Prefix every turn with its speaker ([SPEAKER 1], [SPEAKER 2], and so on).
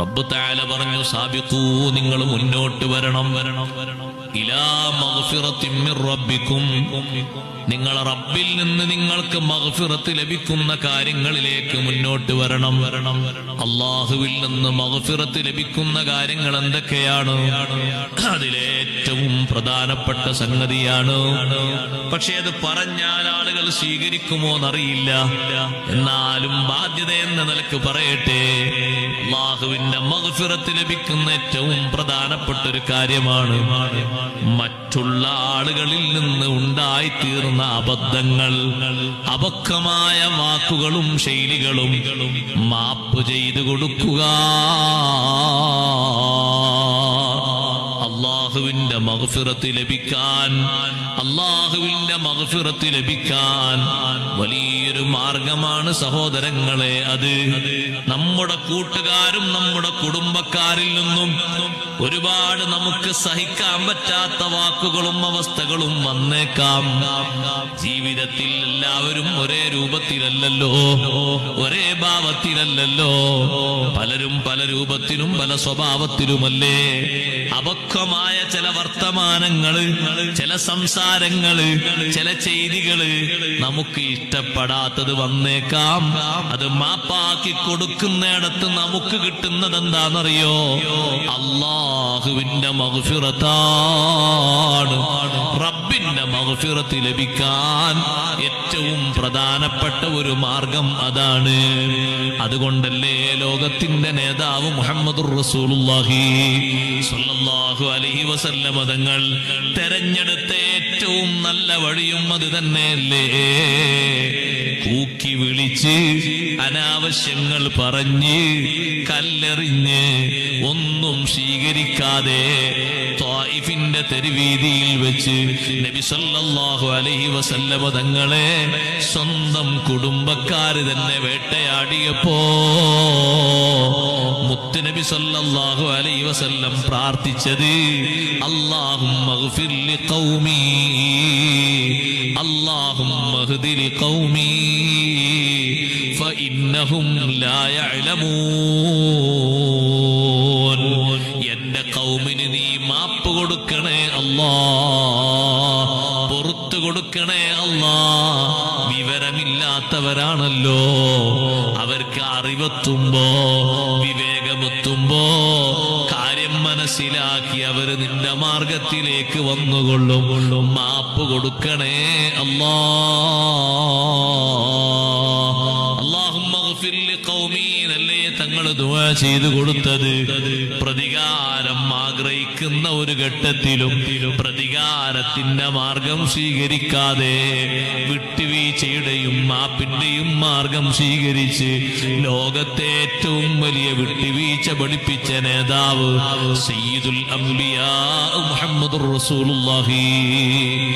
[SPEAKER 1] റബ്ബ് താല പറഞ്ഞു സാബിക്കൂ നിങ്ങൾ മുന്നോട്ട് വരണം. വരണം നിങ്ങൾ റബ്ബിൽ നിന്ന് നിങ്ങൾക്ക് മഹഫിറത്ത് ലഭിക്കുന്ന കാര്യങ്ങളിലേക്ക് മുന്നോട്ട് വരണം. വരണം അള്ളാഹുവിൽ നിന്ന് മഹഫിറത്ത് ലഭിക്കുന്ന കാര്യങ്ങൾ എന്തൊക്കെയാണ്? അതിലേറ്റവും പ്രധാനപ്പെട്ട സംഗതിയാണ്. പക്ഷെ അത് പറഞ്ഞാൽ ആളുകൾ സ്വീകരിക്കുമോ എന്നറിയില്ല എന്നാലും ബാധ്യത എന്ന നിലയ്ക്ക് പറയട്ടെ അള്ളാഹുവിന്റെ മഗ്ഫിറത്ത് ലഭിക്കുന്ന ഏറ്റവും പ്രധാനപ്പെട്ട ഒരു കാര്യമാണ് മറ്റുള്ള ആളുകളിൽ നിന്ന് ഉണ്ടായിത്തീർന്ന അബദ്ധങ്ങൾ അപക്വമായ വാക്കുകളും ശൈലികളും മാപ്പ് ചെയ്തു കൊടുക്കുക. മഗ്ഫിറത്ത് ലഭിക്കാൻ അള്ളാഹുവിന്റെ മഗ്ഫിറത്ത് ലഭിക്കാൻ വലിയൊരു മാർഗമാണ് സഹോദരങ്ങളെ അത്. നമ്മുടെ കൂട്ടുകാരും നമ്മുടെ കുടുംബക്കാരിൽ നിന്നും ഒരുപാട് നമുക്ക് സഹിക്കാൻ പറ്റാത്ത വാക്കുകളും അവസ്ഥകളും വന്നേക്കാം. ജീവിതത്തിൽ എല്ലാവരും ഒരേ രൂപത്തിലല്ലല്ലോ ഒരേ ഭാവത്തിലല്ലല്ലോ. പലരും പല രൂപത്തിലും പല സ്വഭാവത്തിലുമല്ലേ? അപക്വമായ ചില വർത്തമാനങ്ങൾ ചില സംസാരങ്ങൾ ചില ചെയ്തികൾ നമുക്ക് ഇഷ്ടപ്പെടാത്തത് വന്നേക്കാം. അത് മാപ്പാക്കി കൊടുക്കുന്നിടത്ത് നമുക്ക് കിട്ടുന്നത് എന്താണെന്നറിയോ? അള്ളാഹുവിന്റെ മഹഫിറത്താണ് റബ്ബിന്റെ മഗ്ഫിറത്ത് ലഭിക്കാൻ ഏറ്റവും പ്രധാനപ്പെട്ട ഒരു മാർഗം അതാണ്. അതുകൊണ്ടല്ലേ ലോകത്തിന്റെ നേതാവ് മുഹമ്മദ് സ്വല്ലല്ലാഹു അലൈഹി വസല്ലം തങ്ങൾ തെരഞ്ഞെടുത്ത ഏറ്റവും നല്ല വഴിയും അത് തന്നെയല്ലേ? കൂക്കി വിളിച്ച് അനാവശ്യങ്ങൾ പറഞ്ഞ് കല്ലെറിഞ്ഞ് ഒന്നും സ്വീകരിക്കാതെ ത്വായിഫിന്റെ തെരുവീതിയിൽ വെച്ച് നബി സല്ലല്ലാഹു അലൈഹി വസല്ലമ തങ്ങളെ സ്വന്തം കുടുംബക്കാര് തന്നെ വേട്ടയാടിയപ്പോ മുത്തുനബി സല്ലല്ലാഹു അലൈഹി വസല്ലം പ്രാർത്ഥിച്ചത് അല്ലാഹുമ്മ ഗ്ഫിർ ലിഖൗമി فإنهم لا يعلمون. എന്റെ കൗമിന് നീ മാപ്പ് കൊടുക്കണേ അല്ലാ. പുറത്തു കൊടുക്കണേ അല്ലാ. വിവരമില്ലാത്തവരാണല്ലോ. അവർക്ക് അറിവെത്തുമ്പോ വിവേകമെത്തുമ്പോ കാര്യം മനസ്സിലാക്കി അവർ നിന്റെ മാർഗത്തിലേക്ക് വന്നുകൊള്ളും. മാപ്പ് കൊടുക്കണേ അല്ലാ. ഗ്ഫിർ തങ്ങൾ ദുആ ചെയ്തു കൊടുത്തത്? പ്രതികാരം ആഗ്രഹിക്കുന്ന ഒരു ഘട്ടത്തിലും പ്രതികാരത്തിന്റെ മാർഗം സ്വീകരിക്കാതെ വിട്ടുവീഴ്ചയുടെയും മാപ്പിന്റെയും മാർഗം സ്വീകരിച്ച് ലോകത്തെ ഏറ്റവും വലിയ വിട്ടുവീഴ്ച പഠിപ്പിച്ച നേതാവ് സയ്യിദുൽ അംബിയാ മുഹമ്മദ് റസൂലുള്ളാഹി.